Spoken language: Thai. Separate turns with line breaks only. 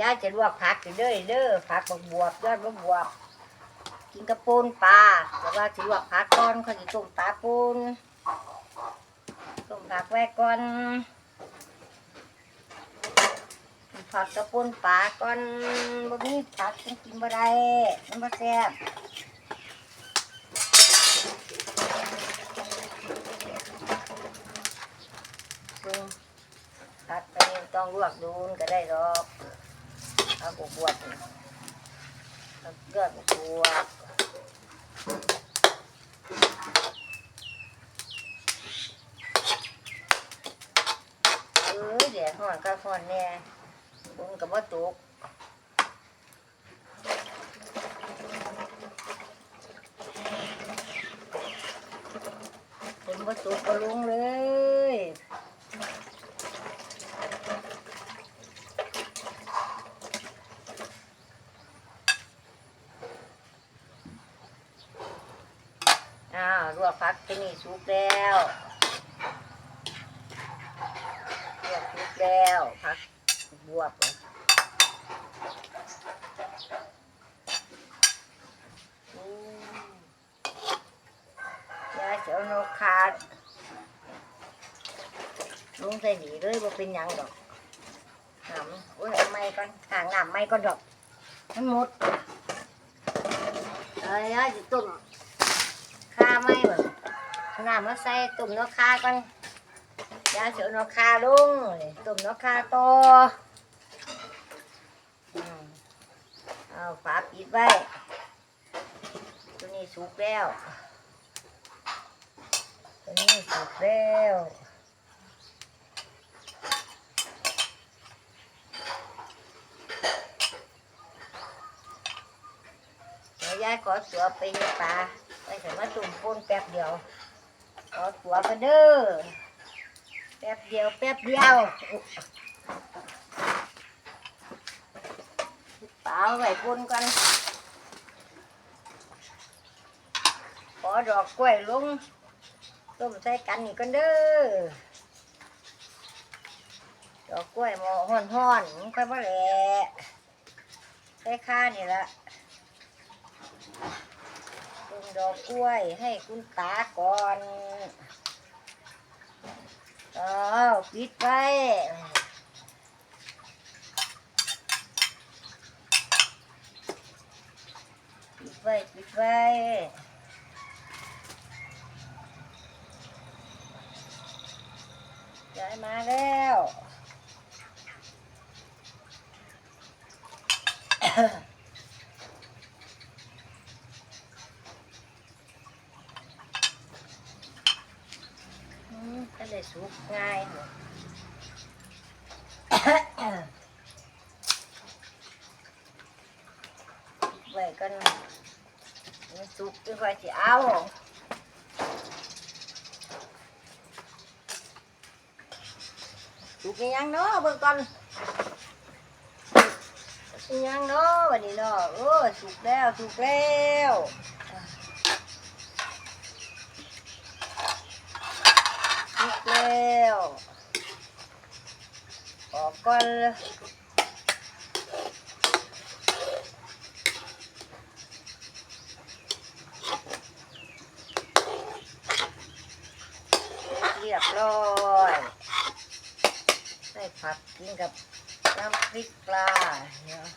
ยายจะลวกผักอยู่เด้อเด้อผักบวบวบยอดบวบวบกินกระปูนปลาแต่ว่าสิลวกผักก่อนเขาสิต้มปลาปูนต้มผักไว้ก่อนผักกระปูนปลาก่อนบ่มีผักกินกินบ่ได้มันบ่แซ่บผักไปนี่ต้องลวกดูนก็ได้ดอก เอาบวบบวบนี่เอายอบวบเอ้ยเดี๋ยวหอนก็หอนแน่บุญกับว่าตกบุญว่าตกก็ลงเลยอ้าว ลวกผักที่นี่สุกแล้วลวกสุกแล้วผักบวบเหรออืมยาเสียวนกขาดลุงใส่หนีเลยบ่เป็นยังดอกหำโอ้ยไม่ก่อนห่างหนำไม่ก่อนดอกมันหมดเอ้ยยายจะต้ม ข้าไม่หมือนน้ำมาใส่ต้มนกคาก่อนยาเสียวนกคาลุงนี่มนกคาโตออืมเอาฝาปิดไว้ตัวนี้สุกแล้วตัวนี้สุกแล้วยายขอตัวไปป่า ไปถึงมาตุ่มปูนแป๊บเดียวขอตัวไปเด้อแป๊บเดียวแป๊บเดียวเปล่าไว้ปูนกันขอดอกกล้วยลงต้มใส่กันนี่กันเด้อดอกกล้วยหมอห้อนห้อนๆมันค่อยมาแหละใส่ข้านี่ละ ดอกกล้วยให้คุณตาก่อนอ้าปิดไว้ปิดไว้ปิดไว้ยายมาแล้ว ก็เลยสุกง่ายหมดไว้กันมันสุกดีกว่าจะเอาสุกอีหยังเนาะเบิ่งก่อนอีหยังเนาะวันนี้เนาะเออสุกแล้วสุกแล้วสุก แล้วออกก่อนเลยเรียบร้อยใส่ผักกินกับน้ำพริกปลาเนาะ